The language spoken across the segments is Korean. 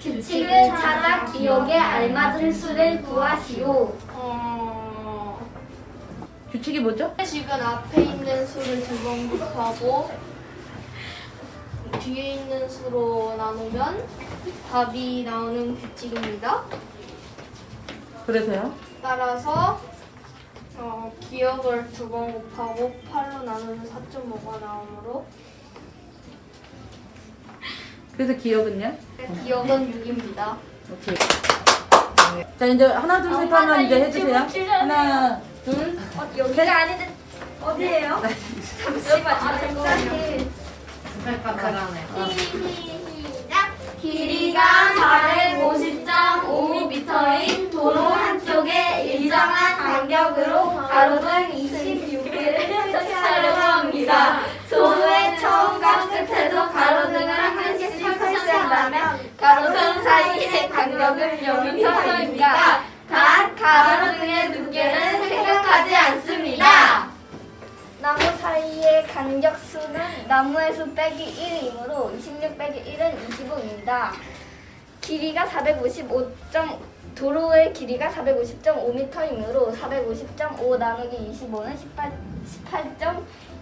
규칙을 찾아 기억에 알맞은 수를 구하시오. 어... 규칙이 뭐죠? 규칙은 앞에 있는 수를 두 번 곱하고 뒤에 있는 수로 나누면 답이 나오는 규칙입니다. 그래서요? 따라서 어, 기억을 두 번 곱하고 8로 나누면 4.5가 나오므로 그래서 기억은요? 기억은 6입니다. 오케이. 자 이제 하나 둘 셋 하면 이제 해주세요. 하나 둘. 어, 여기가 아닌데 어디예요? 잠시만 잠깐만요. 시작. 길이가 450.5m인 도로 한쪽에 일정한 간격으로 가로등 26개를 설치하려고 합니다. 도로의 처음과 끝에도 가로등을 한 개씩 설치한다면 가로등 사이의 간격은 몇 미터입니까? 단 가로 등의 두께는 생각하지 않습니다. 나무 사이의 간격 수는 나무의 수 빼기 1이므로 26 빼기 1은 25입니다. 길이가 455. 도로의 길이가 450.5m이므로 450.5 나누기 25는 18,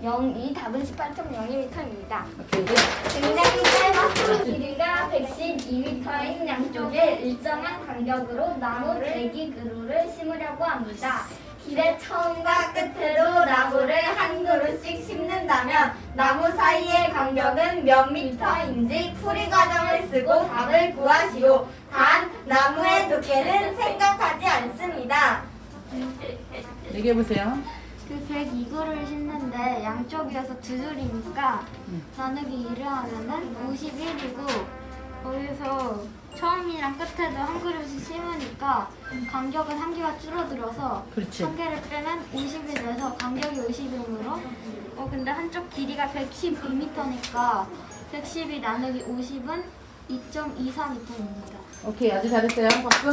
18.02 답은 18.02m입니다. 오케이. 등대의 길이가 112m인 양쪽에 일정한 간격으로 나무 대기 그루를 심으려고 합니다. 길의 처음과 끝으로 나무를 한 그루씩 심는다면 나무 사이의 간격은 몇 미터인지 풀이 과정을 쓰고 답을 구하시오. 단 나무의 두께는 생각하지 않습니다. 얘기해 보세요. 그 102그루를 심는데 양쪽이어서 두 줄이니까 음. 나누기 2를 하면은 51이고 거기서 처음이랑 끝에도 한 그루씩 심으니까 간격은 한 개가 줄어들어서 그렇지. 한 개를 빼면 50이 돼서 간격이 50이므로 어 근데 한쪽 길이가 112m니까 112 나누기 50은 2.24m입니다. 오케이 아주 잘했어요. 박수.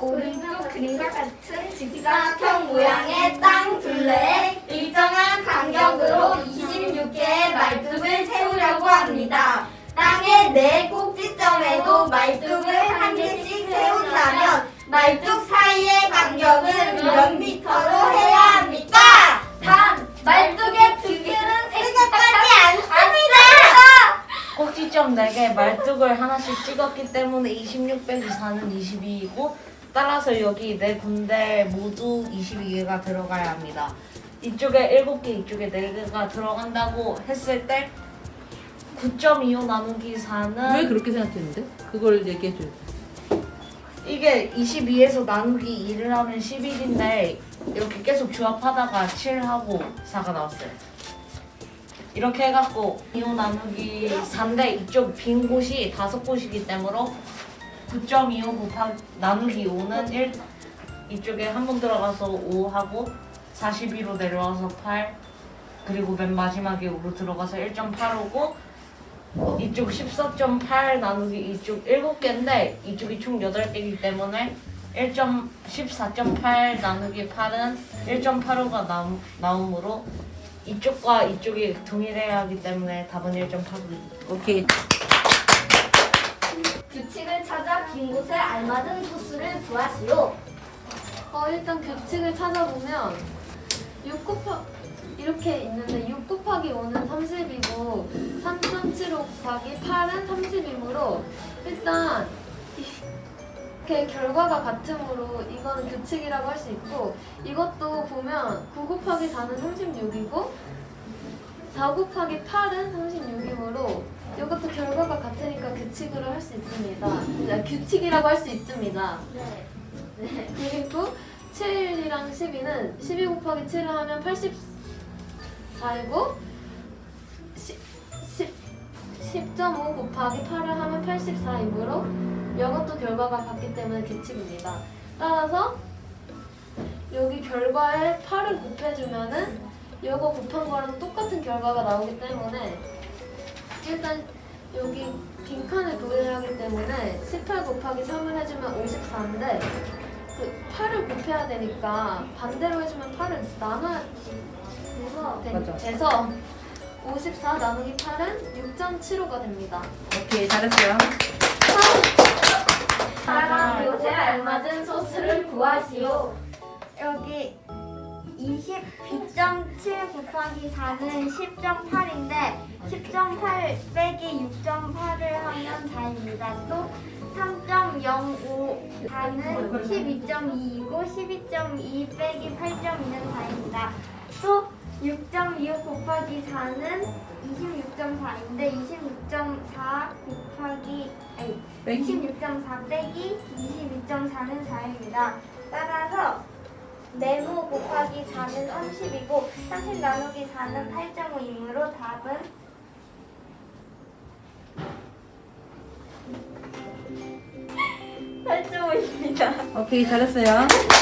오른쪽 그림과 같은 직사각형 모양의 땅 말뚝을 하나씩 찍었기 때문에 26 빼기 4는 22이고 따라서 여기 네 군데 모두 22개가 들어가야 합니다. 이쪽에 7개, 이쪽에 4개가 들어간다고 했을 때 9.25 나누기 4는 왜 그렇게 생각했는데? 그걸 얘기해 줘. 이게 22에서 나누기 2를 하면 11인데 이렇게 계속 조합하다가 7하고 4가 나왔어요. 이렇게 해갖고 2호 나누기 4인데 이쪽 빈 곳이 다섯 곳이기 때문에 9.25 곱하기 나누기 5는 1 이쪽에 한 번 들어가서 5 하고 42로 내려와서 8 그리고 맨 마지막에 5로 들어가서 1.85고 이쪽 14.8 나누기 이쪽 7개인데 이쪽이 총 8개이기 때문에 1.14.8 나누기 8은 1.85가 나오, 나오므로 이쪽과 이쪽이 동일해야 하기 때문에 답은 1.8입니다. 오케이. 규칙을 찾아 빈 곳에 알맞은 수수를 구하시오. 어, 일단 규칙을 찾아보면 6 곱하 이렇게 있는데 6 곱하기 5는 30이고 3.75 곱하기 8은 30이므로 일단 이렇게 결과가 같으므로 이거는 규칙이라고 할 수 있고 이것도 보면 9 곱하기 4는 36이고 4 곱하기 8은 36이므로 이것도 결과가 같으니까 규칙으로 할 수 있습니다. 네, 규칙이라고 할 수 있습니다. 네. 네, 그리고 7이랑 12는 12 곱하기 7을 하면 84이고 10, 10.5 곱하기 8을 하면 84이므로 이것도 결과가 같기 때문에 규칙입니다. 따라서 여기 결과에 8을 곱해주면은 이거 곱한 거랑 똑같은 결과가 나오기 때문에 일단 여기 빈칸을 그려야 하기 때문에 18 곱하기 3을 해주면 54인데 그 8을 곱해야 되니까 반대로 해주면 8을 나눠야 돼서. 돼서 54 나누기 8은 6.75가 됩니다. 오케이 잘했어요. 사과 요새 알맞은 소수를 구하시오. 여기 22.7 곱하기 4는 10.8인데 10.8 빼기 6.8을 하면 4입니다. 또 3.05 4는 12.2이고 12.2 빼기 8.2는 4입니다. 또 6.25 곱하기 4는 26.4인데 26.4 곱하기 아니 빼기 26.4 빼기 22.4는 4입니다. 따라서 네모 곱하기 4는 30이고 30 나누기 4는 8.5이므로 답은 (8.5입니다) 오케이 잘했어요.